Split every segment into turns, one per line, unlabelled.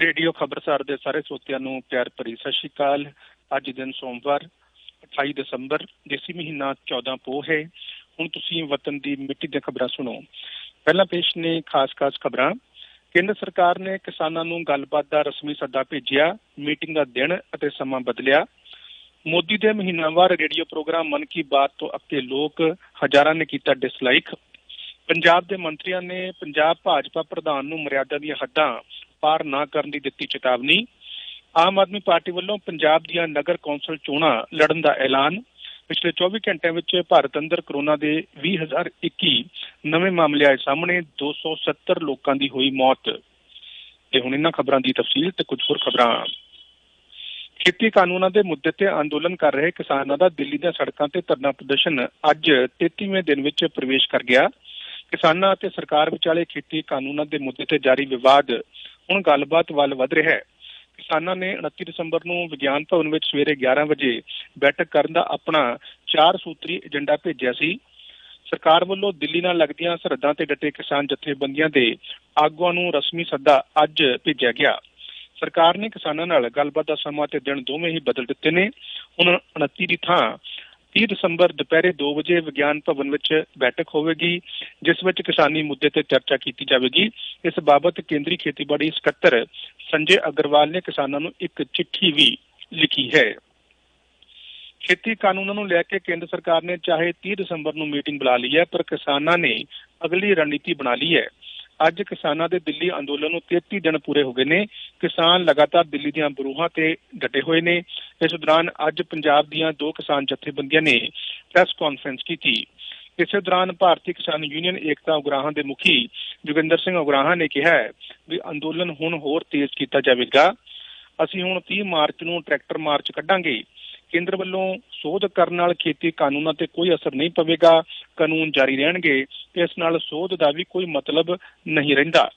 Radio ਖਬਰਸਾਰ ਦੇ ਸਾਰੇ ਸਰੋਤਿਆਂ ਨੂੰ ਪਿਆਰ ਭਰੀ ਸਤਿ ਸ਼੍ਰੀ ਅਕਾਲ। ਅੱਜ ਦਿਨ ਸੋਮਵਾਰ 28 ਦਸੰਬਰ, ਦੇਸੀ ਮਹੀਨਾ 14 ਪੋਹ ਹੈ। ਹੁਣ ਤੁਸੀਂ ਵਤਨ ਦੀ ਮਿੱਟੀ ਦੀਆਂ ਖਬਰਾਂ ਸੁਣੋ। ਪਹਿਲਾਂ ਪੇਸ਼ ਨੇ ਖਾਸ-ਖਾਸ ਖਬਰਾਂ। ਕੇਂਦਰ ਸਰਕਾਰ ਨੇ ਕਿਸਾਨਾਂ ਨੂੰ ਗੱਲਬਾਤ ਦਾ ਰਸਮੀ ਸੱਦਾ ਭੇਜਿਆ। ਮੀਟਿੰਗ ਦਾ ਦਿਨ ਅਤੇ ਸਮਾਂ ਬਦਲਿਆ। ਮੋਦੀ ਦੇ ਮਹੀਨਾਵਾਰ ਰੇਡੀਓ ਪ੍ਰੋਗਰਾਮ ਮਨ ਕੀ ਬਾਤ ਤੋਂ ਅੱਕੇ ਲੋਕ ਹਜ਼ਾਰਾਂ ਨੇ ਕੀਤਾ ਡਿਸਲਾਈਕ। ਪੰਜਾਬ ਦੇ ਮੰਤਰੀਆਂ ਨੇ ਪੰਜਾਬ ਭਾਜਪਾ ਪ੍ਰਧਾਨ ਨੂੰ ਮਰਿਆਦਾ ਦੀਆਂ ਹੱਦਾਂ ਪਾਰ ਨਾ ਕਰਨ ਦੀ ਦਿੱਤੀ ਚੇਤਾਵਨੀ। ਆਮ ਆਦਮੀ ਪਾਰਟੀ ਵੱਲੋਂ ਪੰਜਾਬ ਦੀਆਂ ਨਗਰ ਕੌਂਸਲ ਚੋਣਾਂ ਲੜਨ ਦਾ ਐਲਾਨ। ਪਿਛਲੇ 24 ਘੰਟਿਆਂ ਵਿੱਚ ਭਾਰਤ ਅੰਦਰ ਕਰੋਨਾ ਦੇ 20021 ਨਵੇਂ ਮਾਮਲੇ ਆਏ ਸਾਹਮਣੇ 270 ਲੋਕਾਂ ਦੀ ਹੋਈ ਮੌਤ। ਤੇ ਹੁਣ ਇਹਨਾਂ ਖਬਰਾਂ ਦੀ ਤਫਸੀਲ ਤੇ ਕੁਝ ਹੋਰ ਖਬਰਾਂ। ਖੇਤੀ ਕਾਨੂੰਨਾਂ ਦੇ ਮੁੱਦੇ ਤੇ ਅੰਦੋਲਨ ਕਰ ਰਹੇ ਕਿਸਾਨਾਂ ਦਾ ਦਿੱਲੀ ਦੀਆਂ ਸੜਕਾਂ ਤੇ ਧਰਨਾ ਪ੍ਰਦਰਸ਼ਨ ਅੱਜ 33ਵੇਂ ਦਿਨ ਵਿੱਚ ਪ੍ਰਵੇਸ਼ ਕਰ ਗਿਆ। ਕਿਸਾਨਾਂ ਅਤੇ ਸਰਕਾਰ ਵਿਚਾਲੇ ਖੇਤੀ ਕਾਨੂੰਨਾਂ ਦੇ ਮੁੱਦੇ ਤੇ ਜਾਰੀ ਵਿਵਾਦ ਹੁਣ ਗੱਲਬਾਤ ਵੱਲ ਵਧ ਰਿਹਾ ਹੈ। ਕਿਸਾਨਾਂ ਨੇ 29 ਦਸੰਬਰ ਨੂੰ ਵਿਗਿਆਨ ਭਵਨ ਵਿੱਚ ਸਵੇਰੇ 11 ਵਜੇ ਬੈਠਕ ਕਰਨ ਦਾ ਆਪਣਾ ਚਾਰ ਸੂਤਰੀ ਏਜੰਡਾ ਭੇਜਿਆ ਸੀ। ਸਰਕਾਰ ਵੱਲੋਂ ਦਿੱਲੀ ਨਾਲ ਲੱਗਦੀਆਂ ਸਰਹੱਦਾਂ ਤੇ ਡਟੇ ਕਿਸਾਨ ਜਥੇਬੰਦੀਆਂ ਦੇ ਆਗੂਆਂ ਨੂੰ ਰਸਮੀ ਸੱਦਾ ਅੱਜ ਭੇਜਿਆ ਗਿਆ। ਸਰਕਾਰ ਨੇ ਕਿਸਾਨਾਂ ਨਾਲ ਗੱਲਬਾਤ ਦਾ ਸਮਾਂ ਤੇ ਦਿਨ ਦੋਵੇਂ ਹੀ ਬਦਲ ਦਿੱਤੇ ਨੇ। ਹੁਣ 29 ਦੀ ਥਾਂ 30 ਦਸੰਬਰ ਦੁਪਹਿਰੇ 2 ਵਜੇ ਵਿਗਿਆਨ ਭਵਨ ਵਿੱਚ ਬੈਠਕ ਹੋਵੇਗੀ, ਜਿਸ ਵਿੱਚ ਕਿਸਾਨੀ ਮੁੱਦੇ ਤੇ ਚਰਚਾ ਕੀਤੀ ਜਾਵੇਗੀ। ਇਸ ਬਾਬਤ ਕੇਂਦਰੀ ਖੇਤੀਬਾੜੀ ਸਕੱਤਰ ਸੰਜੇ ਅਗਰਵਾਲ ਨੇ ਕਿਸਾਨਾਂ ਨੂੰ ਇੱਕ ਚਿੱਠੀ ਵੀ ਲਿਖੀ ਹੈ। ਖੇਤੀ ਕਾਨੂੰਨਾਂ ਨੂੰ ਲੈ ਕੇ ਕੇਂਦਰ ਸਰਕਾਰ ਨੇ ਚਾਹੇ 30 ਦਸੰਬਰ ਨੂੰ ਮੀਟਿੰਗ ਬੁਲਾ ਲਈ ਹੈ, ਪਰ ਕਿਸਾਨਾਂ ਨੇ ਅਗਲੀ ਰਣਨੀਤੀ ਬਣਾ ਲਈ ਹੈ। ਅੱਜ ਕਿਸਾਨਾਂ ਦੇ ਦਿੱਲੀ ਅੰਦੋਲਨ ਨੂੰ 33 ਦਿਨ ਪੂਰੇ ਹੋ ਗਏ ਨੇ। ਕਿਸਾਨ ਲਗਾਤਾਰ ਦਿੱਲੀ ਦੀਆਂ ਬਰੂਹਾਂ ਤੇ ਡਟੇ ਹੋਏ ਨੇ। ਇਸ ਦੌਰਾਨ ਅੱਜ ਪੰਜਾਬ ਦੀਆਂ ਦੋ ਕਿਸਾਨ ਜਥੇਬੰਦੀਆਂ ਨੇ ਪ੍ਰੈਸ ਕਾਨਫਰੰਸ ਕੀਤੀ। ਇਸੇ ਦੌਰਾਨ ਭਾਰਤੀ ਕਿਸਾਨ ਯੂਨੀਅਨ ਏਕਤਾ ਉਗਰਾਹਾਂ ਦੇ ਮੁਖੀ ਜੋਗਿੰਦਰ ਸਿੰਘ ਉਗਰਾਹਾਂ ਨੇ ਕਿਹਾ ਵੀ ਅੰਦੋਲਨ ਹੁਣ ਹੋਰ ਤੇਜ਼ ਕੀਤਾ ਜਾਵੇਗਾ। ਅਸੀਂ ਹੁਣ 30 ਮਾਰਚ ਨੂੰ ਟਰੈਕਟਰ ਮਾਰਚ ਕੱਢਾਂਗੇ। ਕੇਂਦਰ ਵੱਲੋਂ ਸੋਧ ਕਰਨ ਨਾਲ ਖੇਤੀ ਕਾਨੂੰਨਾਂ ਤੇ ਕੋਈ ਅਸਰ ਨਹੀਂ ਪਵੇਗਾ। ਕਾਨੂੰਨ ਜਾਰੀ ਰਹਿਣਗੇ। ਇਸ ਨਾਲ ਸੋਧ ਦਾ ਵੀ ਕੋਈ ਮਤਲਬ ਨਹੀਂ ਰਹਿੰਦਾ।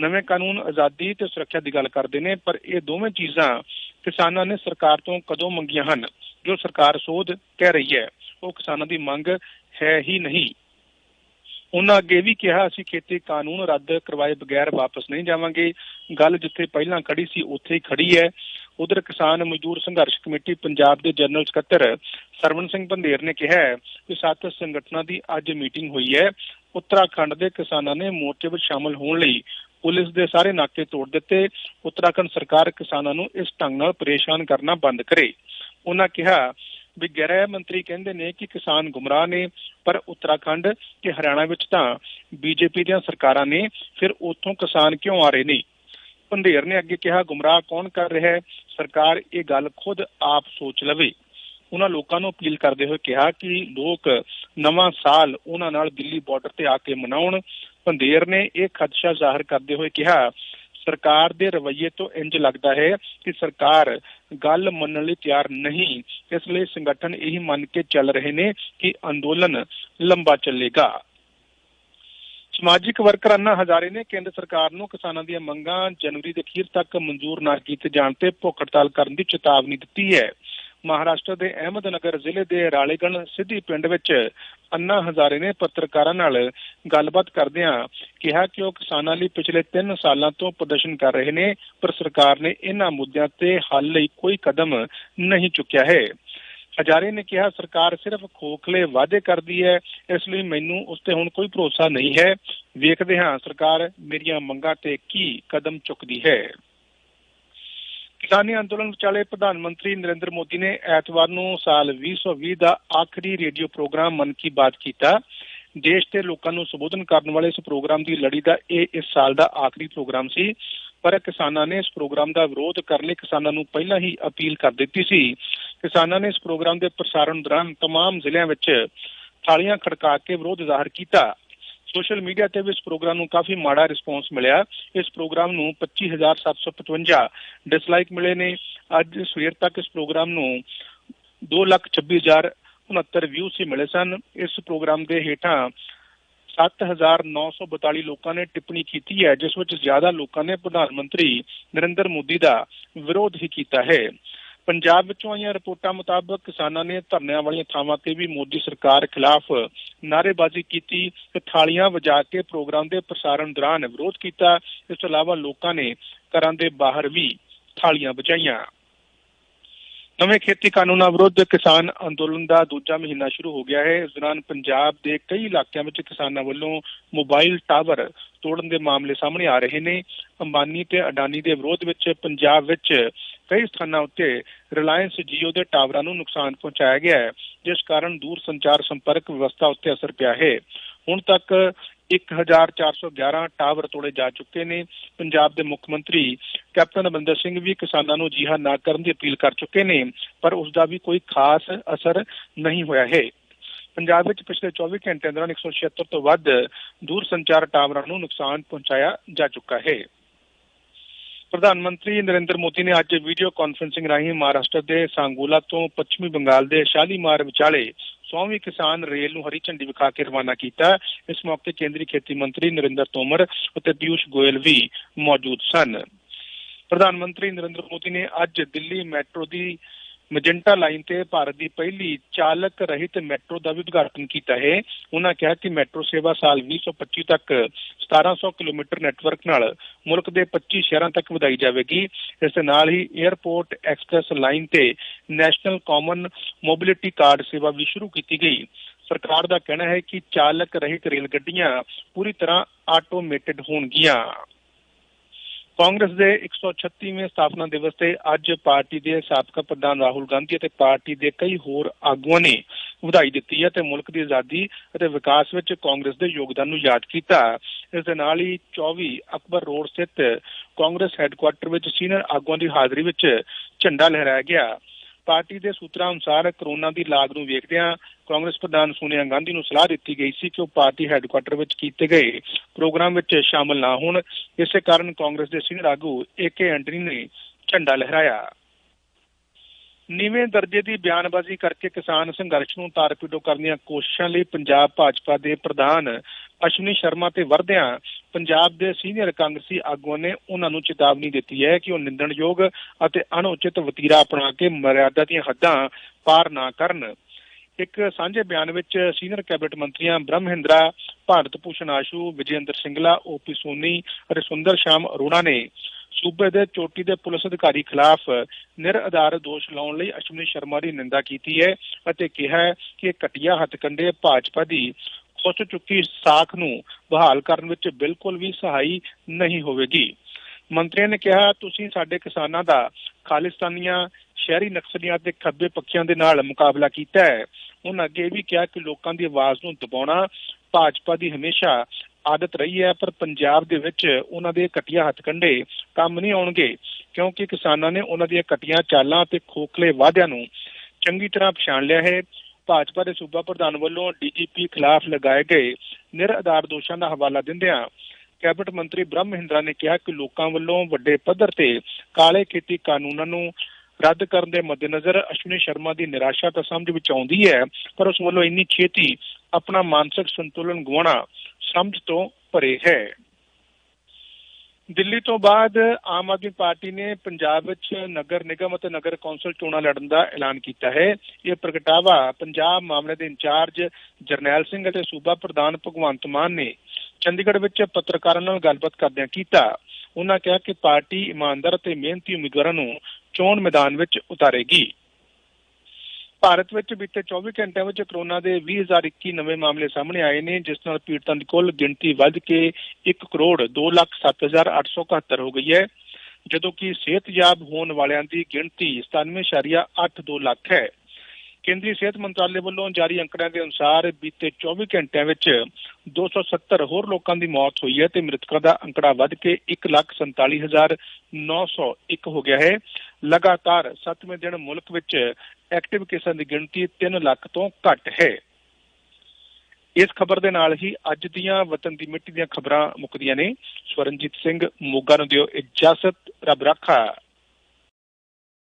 ਨਵੇਂ ਕਾਨੂੰਨ ਆਜ਼ਾਦੀ ਤੇ ਸੁਰੱਖਿਆ ਦੀ ਗੱਲ ਕਰਦੇ ਨੇ, ਪਰ ਇਹ ਦੋਵੇਂ ਚੀਜ਼ਾਂ ਕਿਸਾਨਾਂ ਨੇ ਸਰਕਾਰ ਤੋਂ ਕਦੋਂ ਮੰਗੀਆਂ ਹਨ? ਜੋ ਸਰਕਾਰ ਸੋਧ ਕਹਿ ਰਹੀ ਹੈ, ਉਹ ਕਿਸਾਨਾਂ ਦੀ ਮੰਗ ਹੈ ਹੀ ਨਹੀਂ। ਉਹਨਾਂ ਅੱਗੇ ਵੀ ਕਿਹਾ, ਅਸੀਂ ਖੇਤੀ ਕਾਨੂੰਨ ਰੱਦ ਕਰਵਾਏ ਬਗੈਰ ਵਾਪਸ ਨਹੀਂ ਜਾਵਾਂਗੇ। ਗੱਲ ਜਿੱਥੇ ਪਹਿਲਾਂ ਖੜੀ ਸੀ, ਉੱਥੇ ਹੀ ਖੜੀ ਹੈ। ਉਧਰ ਕਿਸਾਨ ਮਜ਼ਦੂਰ ਸੰਘਰਸ਼ ਕਮੇਟੀ ਪੰਜਾਬ ਦੇ ਜਨਰਲ ਸਕੱਤਰ ਸਰਵਨ ਸਿੰਘ ਬੰਦੇਰ ਨੇ ਕਿਹਾ ਕਿ ਸੱਤ ਸੰਗਠਨਾਂ ਦੀ ਅੱਜ ਮੀਟਿੰਗ ਹੋਈ ਹੈ। ਉੱਤਰਾਖੰਡ ਦੇ ਕਿਸਾਨਾਂ ਨੇ ਮੋਰਚੇ ਵਿੱਚ ਸ਼ਾਮਲ ਹੋਣ ਲਈ ਪੁਲਿਸ ਦੇ ਸਾਰੇ ਨਾਕੇ ਤੋੜ ਦਿੱਤੇ। ਉੱਤਰਾਖੰਡ ਸਰਕਾਰ ਕਿਸਾਨਾਂ ਨੂੰ ਇਸ ਢੰਗ ਨਾਲ ਪਰੇਸ਼ਾਨ ਕਰਨਾ ਬੰਦ ਕਰੇ। ਉਹਨਾਂ ਕਿਹਾ ਵੀ ਗ੍ਰਹਿ ਮੰਤਰੀ ਕਹਿੰਦੇ ਨੇ ਕਿ ਕਿਸਾਨ ਗੁੰਮਰਾਹ ਨੇ, ਪਰ ਉੱਤਰਾਖੰਡ ਤੇ ਹਰਿਆਣਾ ਵਿੱਚ ਤਾਂ ਬੀਜੇਪੀ ਦੀਆਂ ਸਰਕਾਰਾਂ ਨੇ ਫਿਰ ਉੱਥੋਂ ਕਿਸਾਨ ਕਿਉਂ ਆ ਰਹੇ ਨੇ? ਪੰਧੇਰ ਨੇ ਅੱਗੇ ਕਿਹਾ, ਗੁੰਮਰਾਹ ਕੌਣ ਕਰ ਰਿਹਾ ਹੈ? ਸਰਕਾਰ ਇਹ ਗੱਲ ਖੁਦ ਆਪ ਸੋਚ ਲਵੇ। ਉਹਨਾਂ ਲੋਕਾਂ ਨੂੰ ਅਪੀਲ ਕਰਦੇ ਹੋਏ ਕਿਹਾ ਕਿ ਲੋਕ ਨਵਾਂ ਸਾਲ ਉਹਨਾਂ ਨਾਲ ਦਿੱਲੀ ਬਾਰਡਰ ਤੇ ਆ ਕੇ ਮਨਾਉਣ। ਪੰਦੇਰ ਨੇ ਇਹ ਖਦਸ਼ਾ ਜ਼ਾਹਰ ਕਰਦੇ ਹੋਏ ਕਿਹਾ, ਸਰਕਾਰ ਦੇ ਰਵੱਈਏ ਤੋਂ ਇੰਜ ਲੱਗਦਾ ਹੈ ਕਿ ਸਰਕਾਰ ਗੱਲ ਮੰਨਣ ਲਈ ਤਿਆਰ ਨਹੀਂ, ਇਸ ਲਈ ਸੰਗਠਨ ਇਹੀ ਮੰਨ ਕੇ ਚੱਲ ਰਹੇ ਨੇ ਕਿ ਅੰਦੋਲਨ ਲੰਬਾ ਚੱਲੇਗਾ। ਸਮਾਜਿਕ ਵਰਕਰ ਅੰਨਾ ਹਜ਼ਾਰੇ ਨੇ ਕੇਂਦਰ ਸਰਕਾਰ ਨੂੰ ਕਿਸਾਨਾਂ ਦੀਆਂ ਮੰਗਾਂ ਜਨਵਰੀ ਦੇ ਅਖੀਰ ਤੱਕ ਮਨਜ਼ੂਰ ਨਾ ਕੀਤੇ ਜਾਣ ਤੇ ਭੁੱਖ ਹੜਤਾਲ ਕਰਨ ਦੀ ਚੇਤਾਵਨੀ ਦਿੱਤੀ ਹੈ। ਮਹਾਰਾਸ਼ਟਰ ਦੇ ਅਹਿਮਦਨਗਰ ਜ਼ਿਲ੍ਹੇ ਦੇ ਰਾਲੇਗਣ ਸਿੱਧੀ ਪਿੰਡ ਵਿੱਚ ਅੰਨਾ ਹਜ਼ਾਰੇ ਨੇ ਪੱਤਰਕਾਰਾਂ ਨਾਲ ਗੱਲਬਾਤ ਕਰਦਿਆਂ ਕਿਹਾ ਕਿ ਉਹ ਕਿਸਾਨਾਂ ਲਈ ਪਿਛਲੇ 3 ਸਾਲਾਂ ਤੋਂ ਪ੍ਰਦਰਸ਼ਨ ਕਰ ਰਹੇ ਨੇ, ਪਰ ਸਰਕਾਰ ਨੇ ਇਹਨਾਂ ਮੁੱਦਿਆਂ ਤੇ ਹੱਲ ਲਈ ਕੋਈ ਕਦਮ ਨਹੀਂ ਚੁੱਕਿਆ ਹੈ। ਹਜ਼ਾਰੇ ਨੇ ਕਿਹਾ, ਸਰਕਾਰ ਸਿਰਫ ਖੋਖਲੇ ਵਾਅਦੇ ਕਰਦੀ ਹੈ, ਇਸ ਲਈ ਮੈਨੂੰ ਉਸ ਤੇ ਹੁਣ ਕੋਈ ਭਰੋਸਾ ਨਹੀਂ ਹੈ। ਵੇਖਦੇ ਹਾਂ ਸਰਕਾਰ ਮੇਰੀਆਂ ਮੰਗਾਂ ਤੇ ਕੀ ਕਦਮ ਚੁੱਕਦੀ ਹੈ। ਕਿਸਾਨੀ ਅੰਦੋਲਨ ਵਿਚਾਲੇ ਪ੍ਰਧਾਨ ਮੰਤਰੀ ਨਰਿੰਦਰ ਮੋਦੀ ਨੇ ਐਤਵਾਰ ਨੂੰ ਸਾਲ 2020 ਦਾ ਆਖਰੀ ਰੇਡੀਓ ਪ੍ਰੋਗਰਾਮ ਮਨ ਕੀ ਬਾਤ ਕੀਤਾ ਦੇਸ਼ ਦੇ ਲੋਕਾਂ ਨੂੰ ਸੰਬੋਧਨ ਕਰਨ ਵਾਲੇ ਇਸ ਪ੍ਰੋਗਰਾਮ ਦੀ ਲੜੀ ਦਾ ਇਹ ਇਸ ਸਾਲ ਦਾ ਆਖਰੀ ਪ੍ਰੋਗਰਾਮ ਸੀ ਪਰ ਕਿਸਾਨਾਂ ਨੇ ਇਸ ਪ੍ਰੋਗਰਾਮ ਦਾ ਵਿਰੋਧ ਕਰਨ ਲਈ ਕਿਸਾਨਾਂ ਨੂੰ ਪਹਿਲਾਂ ਹੀ ਅਪੀਲ ਕਰ ਦਿੱਤੀ ਸੀ ਕਿਸਾਨਾਂ ਨੇ ਇਸ ਪ੍ਰੋਗਰਾਮ ਦੇ ਪ੍ਰਸਾਰਣ ਦੌਰਾਨ तमाम ਜ਼ਿਲ੍ਹਿਆਂ ਵਿੱਚ ਥਾਲੀਆਂ ਖੜਕਾ ਕੇ ਵਿਰੋਧ ਜ਼ਾਹਰ ਕੀਤਾ ਸੋਸ਼ਲ ਮੀਡੀਆ ਤੇ ਵੀ ਇਸ ਪ੍ਰੋਗਰਾਮ ਨੂੰ ਕਾਫੀ ਮਾੜਾ ਰਿਸਪੌਂਸ ਮਿਲਿਆ। ਇਸ ਪ੍ਰੋਗਰਾਮ ਨੂੰ 25755 ਡਿਸਲਾਈਕ ਮਿਲੇ ਨੇ। ਅੱਜ ਸਵੇਰ ਤੱਕ ਇਸ ਪ੍ਰੋਗਰਾਮ ਨੂੰ 226069 ਵਿਊਜ਼ ਹੀ ਮਿਲੇ ਸਨ। ਇਸ ਪ੍ਰੋਗਰਾਮ ਦੇ ਹੇਠਾਂ 7942 ਲੋਕਾਂ ਨੇ ਟਿੱਪਣੀ ਕੀਤੀ ਹੈ, ਜਿਸ ਵਿੱਚ ਜ਼ਿਆਦਾ ਲੋਕਾਂ ਨੇ ਪ੍ਰਧਾਨ ਮੰਤਰੀ ਨਰਿੰਦਰ ਮੋਦੀ ਦਾ ਵਿਰੋਧ ਹੀ ਕੀਤਾ ਹੈ। ਪੰਜਾਬ ਵਿੱਚੋਂ ਆਈਆਂ ਰਿਪੋਰਟਾਂ ਮੁਤਾਬਕ ਕਿਸਾਨਾਂ ਨੇ ਧਰਨਿਆਂ ਵਾਲੀਆਂ ਥਾਵਾਂ ਤੇ ਵੀ ਮੋਦੀ ਸਰਕਾਰ ਖਿਲਾਫ ਨਾਅਰੇਬਾਜ਼ੀ ਕੀਤੀ ਤੇ ਥਾਲੀਆਂ ਵਜਾ ਕੇ ਪ੍ਰੋਗਰਾਮ ਦੇ ਪ੍ਰਸਾਰਣ ਦੌਰਾਨ ਵਿਰੋਧ ਕੀਤਾ। ਇਸ ਤੋਂ ਇਲਾਵਾ ਲੋਕਾਂ ਨੇ ਘਰਾਂ ਦੇ ਬਾਹਰ ਵੀ ਥਾਲੀਆਂ ਵਜਾਈਆਂ। ਨਵੇਂ ਖੇਤੀ ਕਾਨੂੰਨਾਂ ਵਿਰੁੱਧ ਕਿਸਾਨ ਅੰਦੋਲਨ ਦਾ ਦੂਜਾ ਮਹੀਨਾ ਸ਼ੁਰੂ ਹੋ ਗਿਆ ਹੈ। ਇਸ ਦੌਰਾਨ ਪੰਜਾਬ ਦੇ ਕਈ ਇਲਾਕਿਆਂ ਵਿੱਚ ਕਿਸਾਨਾਂ ਵੱਲੋਂ ਮੋਬਾਈਲ ਟਾਵਰ ਤੋੜਨ ਦੇ ਮਾਮਲੇ ਸਾਹਮਣੇ ਆ ਰਹੇ ਨੇ। ਅੰਬਾਨੀ ਤੇ ਅਡਾਨੀ ਦੇ ਵਿਰੋਧ ਵਿੱਚ ਪੰਜਾਬ ਵਿੱਚ ਕਈ ਸਥਾਨਾਂ ਉੱਤੇ ਰਿਲਾਇੰਸ ਜੀਓ ਦੇ ਟਾਵਰਾਂ ਨੂੰ ਨੁਕਸਾਨ ਪਹੁੰਚਾਇਆ ਗਿਆ ਹੈ, ਜਿਸ ਕਾਰਨ ਦੂਰ ਸੰਚਾਰ ਸੰਪਰਕ ਵਿਵਸਥਾ ਉੱਤੇ ਅਸਰ ਪਿਆ ਹੈ। ਹੁਣ ਤੱਕ 1411 ਟਾਵਰ ਤੋੜੇ ਜਾ ਚੁੱਕੇ ਨੇ। ਪੰਜਾਬ ਦੇ ਮੁੱਖ ਮੰਤਰੀ ਕੈਪਟਨ ਅਮਰਿੰਦਰ ਸਿੰਘ ਵੀ ਕਿਸਾਨਾਂ ਨੂੰ ਜਿਹਾ ਨਾ ਕਰਨ ਦੀ ਅਪੀਲ ਕਰ ਚੁੱਕੇ ਨੇ, ਪਰ ਉਸ ਦਾ ਵੀ ਕੋਈ ਖਾਸ ਅਸਰ ਨਹੀਂ ਹੋਇਆ ਹੈ। ਪੰਜਾਬ ਵਿੱਚ ਪਿਛਲੇ 24 ਘੰਟਿਆਂ ਦੌਰਾਨ 176 ਤੋਂ ਵੱਧ ਦੂਰ ਸੰਚਾਰ ਟਾਵਰਾਂ ਨੂੰ ਨੁਕਸਾਨ ਪਹੁੰਚਾਇਆ ਜਾ ਚੁੱਕਾ ਹੈ। ਪ੍ਰਧਾਨ ਮੰਤਰੀ ਨਰਿੰਦਰ ਮੋਦੀ ਨੇ ਅੱਜ ਵੀਡੀਓ ਕਾਨਫਰੰਸਿੰਗ ਰਾਹੀਂ ਮਹਾਰਾਸ਼ਟਰ ਦੇ ਸੰਗੋਲਾ ਤੋਂ ਪੱਛਮੀ ਬੰਗਾਲ ਦੇ ਸ਼ਾਲੀਮਾਰ ਵਿਚਾਲੇ ਸੌਵੀਂ ਕਿਸਾਨ ਰੇਲ ਨੂੰ ਹਰੀ ਝੰਡੀ ਵਿਖਾ ਕੇ ਰਵਾਨਾ ਕੀਤਾ। ਇਸ ਮੌਕੇ ਕੇਂਦਰੀ ਖੇਤੀ ਮੰਤਰੀ ਨਰਿੰਦਰ ਤੋਮਰ ਅਤੇ ਪਿਊਸ਼ ਗੋਇਲ ਵੀ ਮੌਜੂਦ ਸਨ। ਪ੍ਰਧਾਨ ਮੰਤਰੀ ਨਰਿੰਦਰ ਮੋਦੀ ਨੇ ਅੱਜ ਦਿੱਲੀ ਮੈਟਰੋ ਦੀ ਮਜੈਂਟਾ ਲਾਈਨ ਤੇ ਭਾਰਤ ਦੀ ਪਹਿਲੀ ਚਾਲਕ ਰਹਿਤ ਮੈਟਰੋ ਦਾ ਵੀ ਉਦਘਾਟਨ ਕੀਤਾ ਹੈ। ਉਹਨਾਂ ਕਿਹਾ ਕਿ ਮੈਟਰੋ ਸੇਵਾ ਸਾਲ 2025 ਤੱਕ 1700 ਕਿਲੋਮੀਟਰ ਨੈਟਵਰਕ ਨਾਲ ਮੁਲਕ ਦੇ 25 ਸ਼ਹਿਰਾਂ ਤੱਕ ਵਧਾਈ ਜਾਵੇਗੀ। ਇਸ ਦੇ ਨਾਲ ਹੀ 에ਅਰਪੋਰਟ ਐਕਸਪ੍ਰੈਸ ਲਾਈਨ ਤੇ ਨੈਸ਼ਨਲ ਕਾਮਨ ਮੋਬਿਲਿਟੀ ਕਾਰਡ ਸੇਵਾ ਵੀ ਸ਼ੁਰੂ ਕੀਤੀ ਗਈ। ਸਰਕਾਰ ਦਾ ਕਹਿਣਾ ਹੈ ਕਿ ਚਾਲਕ ਰਹਿਤ ਰੇਲ ਗੱਡੀਆਂ ਪੂਰੀ ਤਰ੍ਹਾਂ ਆਟੋਮੇਟਿਡ ਹੋਣਗੀਆਂ। ਕਾਂਗਰਸ ਦੇ 136ਵੇਂ ਸਥਾਪਨਾ ਦਿਵਸ ਤੇ ਅੱਜ ਪਾਰਟੀ ਦੇ ਸਾਬਕਾ ਪ੍ਰਧਾਨ ਰਾਹੁਲ ਗਾਂਧੀ ਅਤੇ ਪਾਰਟੀ ਦੇ ਕਈ ਹੋਰ ਆਗੂਆਂ ਨੇ ਵਧਾਈ ਦਿੱਤੀ ਹੈ ਤੇ ਮੁਲਕ ਦੀ ਆਜ਼ਾਦੀ ਅਤੇ ਵਿਕਾਸ ਵਿੱਚ ਕਾਂਗਰਸ ਦੇ ਯੋਗਦਾਨ ਨੂੰ ਯਾਦ ਕੀਤਾ। ਇਸ ਦੇ ਨਾਲ ਹੀ 24 ਅਕਬਰ ਰੋਡ ਸਥਿਤ ਕਾਂਗਰਸ ਹੈੱਡਕੁਆਰਟਰ ਵਿੱਚ ਸੀਨੀਅਰ ਆਗੂਆਂ ਦੀ ਹਾਜ਼ਰੀ ਵਿੱਚ ਝੰਡਾ ਲਹਿਰਾਇਆ ਗਿਆ। ਪਾਰਟੀ ਦੇ ਸੂਤਰਾਂ ਅਨੁਸਾਰ ਕਰੋਨਾ ਦੀ ਲਾਗ ਨੂੰ ਵੇਖਦਿਆਂ ਕਾਂਗਰਸ ਪ੍ਰਧਾਨ ਸੋਨੀਆ ਗਾਂਧੀ ਨੂੰ ਸਲਾਹ ਦਿੱਤੀ ਗਈ ਸੀ ਕਿ ਉਹ ਪਾਰਟੀ ਹੈੱਡਕੁਆਰਟਰ ਵਿੱਚ ਕੀਤੇ ਗਏ ਪ੍ਰੋਗਰਾਮ ਵਿੱਚ ਸ਼ਾਮਲ ਨਾ ਹੋਣ। ਇਸੇ ਕਾਰਨ ਕਾਂਗਰਸ ਦੇ ਸੀਨੀਅਰ ਆਗੂ ਏਕੇ ਐਂਟਨੀ ਨੇ ਝੰਡਾ ਲਹਿਰਾਇਆ। ਨੀਵੇਂ ਦਰਜੇ ਦੀ ਬਿਆਨਬਾਜ਼ੀ ਕਰਕੇ ਕਿਸਾਨ ਸੰਘਰਸ਼ ਨੂੰ ਤਾਰਪੀਡੋ ਕਰਨ ਦੀਆਂ ਕੋਸ਼ਿਸ਼ਾਂ ਲਈ ਪੰਜਾਬ ਭਾਜਪਾ ਦੇ ਪ੍ਰਧਾਨ ਅਸ਼ਵਨੀ ਸ਼ਰਮਾ ਤੇ ਵਰਦਿਆਂ ਪੰਜਾਬ ਦੇ ਸੀਨੀਅਰ ਕਾਂਗਰਸੀ ਆਗੂਆਂ ਨੇ ਉਹਨਾਂ ਨੂੰ ਚੇਤਾਵਨੀ ਦਿੱਤੀ ਹੈ ਕਿ ਉਹ ਨਿੰਦਣਯੋਗ ਅਤੇ ਅਣਉਚਿਤ ਵਤੀਰਾ ਅਪਣਾ ਕੇ ਮਰਿਆਦਾ ਦੀਆਂ ਹੱਦਾਂ ਪਾਰ ਨਾ ਕਰਨ। ਇੱਕ ਸਾਂਝੇ ਬਿਆਨ ਵਿੱਚ ਸੀਨੀਅਰ ਕੈਬਨਿਟ ਮੰਤਰੀਆਂ ਬ੍ਰਹਮਹਿੰਦਰਾ, ਭਾਰਤ ਭੂਸ਼ਣ ਆਸ਼ੂ, ਵਿਜੇਂਦਰ ਸਿੰਗਲਾ ਓਪੀ ਸੋਨੀ ਅਤੇ ਸੁੰਦਰ ਸ਼ਾਮ ਅਰੋੜਾ ਨੇ ਸੂਬੇ ਦੇ ਚੋਟੀ ਦੇ ਪੁਲਿਸ ਅਧਿਕਾਰੀ ਖਿਲਾਫ ਨਿਰ ਆਧਾਰ ਦੋਸ਼ ਲਾਉਣ ਲਈ ਅਸ਼ਵਨੀ ਸ਼ਰਮਾ ਦੀ ਨਿੰਦਾ ਕੀਤੀ ਹੈ ਅਤੇ ਕਿਹਾ ਕਿ ਇਹ ਘਟੀਆ ਹੱਥਕੰਡੇ ਭਾਜਪਾ ਦੀ ਖੁੱਸ ਚੁੱਕੀ ਸਾਖ ਨੂੰ ਬਹਾਲ ਕਰਨ ਵਿੱਚ ਬਿਲਕੁਲ ਵੀ ਸਹਾਈ ਨਹੀਂ ਹੋਵੇਗੀ। ਮੰਤਰੀਆਂ ਨੇ ਕਿਹਾ, ਤੁਸੀਂ ਸਾਡੇ ਕਿਸਾਨਾਂ ਦਾ ਖਾਲਿਸਤਾਨੀਆਂ, ਸ਼ਹਿਰੀ ਨਕਸਲੀਆਂ ਤੇ ਖੱਬੇ ਪੱਖੀਆਂ ਦੇ ਨਾਲ ਮੁਕਾਬਲਾ ਕੀਤਾ ਹੈ। ਉਹਨਾਂ ਅੱਗੇ ਵੀ ਕਿਹਾ ਕਿ ਲੋਕਾਂ ਦੀ ਆਵਾਜ਼ ਨੂੰ ਦਬਾਉਣਾ ਭਾਜਪਾ ਦੀ ਹਮੇਸ਼ਾ ਆਦਤ ਰਹੀ ਹੈ, ਪਰ ਪੰਜਾਬ ਦੇ ਵਿੱਚ ਉਹਨਾਂ ਦੇ ਘਟੀਆ ਹੱਥਕੰਡੇ ਕੰਮ ਨਹੀਂ ਆਉਣਗੇ, ਕਿਉਂਕਿ ਕਿਸਾਨਾਂ ਨੇ ਉਹਨਾਂ ਦੀਆਂ ਘਟੀਆਂ ਚਾਲਾਂ ਤੇ ਖੋਖਲੇ ਵਾਅਦਿਆਂ ਨੂੰ ਚੰਗੀ ਤਰ੍ਹਾਂ ਪਛਾਣ ਲਿਆ ਹੈ। ਭਾਜਪਾ ਦੇ ਸੂਬਾ ਪ੍ਰਧਾਨ ਵੱਲੋਂ ਡੀਜੀਪੀ ਖਿਲਾਫ ਲਗਾਏ ਗਏ ਨਿਰ ਆਧਾਰ ਦੋਸ਼ਾਂ ਦਾ ਹਵਾਲਾ ਦਿੰਦਿਆਂ ਕੈਬਨਿਟ ਮੰਤਰੀ ਬ੍ਰਹਮ ਮਹਿੰਦਰਾ ਨੇ ਕਿਹਾ ਕਿ ਲੋਕਾਂ ਵੱਲੋਂ ਵੱਡੇ ਪੱਧਰ ਤੇ ਕਾਲੇ ਖੇਤੀ ਕਾਨੂੰਨਾਂ ਨੂੰ ਰੱਦ ਕਰਨ ਦੇ ਮੱਦੇਨਜ਼ਰ ਅਸ਼ਵਨੀ ਸ਼ਰਮਾ ਦੀ ਨਿਰਾਸ਼ਾ ਤਾਂ ਸਮਝ ਵਿੱਚ ਆਉਂਦੀ ਹੈ, ਪਰ ਉਸ ਵੱਲੋਂ ਇੰਨੀ ਛੇਤੀ ਆਪਣਾ ਮਾਨਸਿਕ ਸੰਤੁਲਨ ਗਵਾਉਣਾ ਸਮਝ ਤੋਂ ਪਰੇ ਹੈ। ਦਿੱਲੀ ਤੋਂ ਬਾਅਦ ਆਮ ਆਦਮੀ ਪਾਰਟੀ ਨੇ ਪੰਜਾਬ ਵਿੱਚ ਨਗਰ ਨਿਗਮ ਅਤੇ ਨਗਰ ਕੌਂਸਲ ਚੋਣਾਂ ਲੜਨ ਦਾ ਐਲਾਨ ਕੀਤਾ ਹੈ। ਇਹ ਪ੍ਰਗਟਾਵਾ ਪੰਜਾਬ ਮਾਮਲੇ ਦੇ ਇੰਚਾਰਜ ਜਰਨੈਲ ਸਿੰਘ ਅਤੇ ਸੂਬਾ ਪ੍ਰਧਾਨ ਭਗਵੰਤ ਮਾਨ ਨੇ ਚੰਡੀਗੜ੍ਹ ਵਿੱਚ ਪੱਤਰਕਾਰਾਂ ਨਾਲ ਗੱਲਬਾਤ ਕਰਦਿਆਂ ਕੀਤਾ। ਉਹਨਾਂ ਕਿਹਾ ਕਿ ਪਾਰਟੀ ਇਮਾਨਦਾਰ ਅਤੇ ਮਿਹਨਤੀ ਉਮੀਦਵਾਰਾਂ ਨੂੰ ਚੋਣ ਮੈਦਾਨ ਵਿੱਚ ਉਤਾਰੇਗੀ। ਭਾਰਤ ਵਿੱਚ ਬੀਤੇ 24 ਘੰਟਿਆਂ ਵਿੱਚ ਕਰੋਨਾ ਦੇ 20021 ਨਵੇਂ ਮਾਮਲੇ ਸਾਹਮਣੇ ਆਏ ਨੇ ਜਿਸ ਨਾਲ ਪੀੜਤਾਂ ਦੀ ਕੁੱਲ ਗਿਣਤੀ ਵੱਧ ਕੇ 1 ਕਰੋੜ 2,07,871 ਹੋ ਗਈ ਹੈ ਜਦੋਂ ਕਿ ਸਿਹਤਯਾਬ ਹੋਣ ਵਾਲਿਆਂ ਦੀ ਗਿਣਤੀ 97.82 ਲੱਖ ਹੈ। ਕੇਂਦਰੀ ਸਿਹਤ ਮੰਤਰਾਲੇ ਵੱਲੋਂ ਜਾਰੀ ਅੰਕੜਿਆਂ ਦੇ ਅਨੁਸਾਰ ਬੀਤੇ 24 ਘੰਟਿਆਂ ਵਿੱਚ 270 ਹੋਰ ਲੋਕਾਂ ਦੀ ਮੌਤ ਹੋਈ ਹੈ ਤੇ ਮ੍ਰਿਤਕਾਂ ਦਾ ਅੰਕੜਾ ਵੱਧ ਕੇ 1,47,901 ਹੋ ਗਿਆ ਹੈ। ਲਗਾਤਾਰ 7ਵੇਂ ਦਿਨ ਮੁਲਕ ਵਿੱਚ ਐਕਟਿਵ ਕੇਸਾਂ ਦੀ ਗਿਣਤੀ 3 ਲੱਖ ਤੋਂ ਘੱਟ ਹੈ। ਇਸ ਖਬਰ ਦੇ ਨਾਲ ਹੀ ਅੱਜ ਦੀਆਂ ਵਤਨ ਦੀ ਮਿੱਟੀ ਦੀਆਂ ਖਬਰਾਂ ਮੁੱਕਦੀਆਂ ਨੇ। ਸਵਰਨਜੀਤ ਸਿੰਘ ਮੋਗਾ ਨੂੰ ਦਿਓ ਇਜਾਜ਼ਤ। ਰੱਬ ਰੱਖਾ।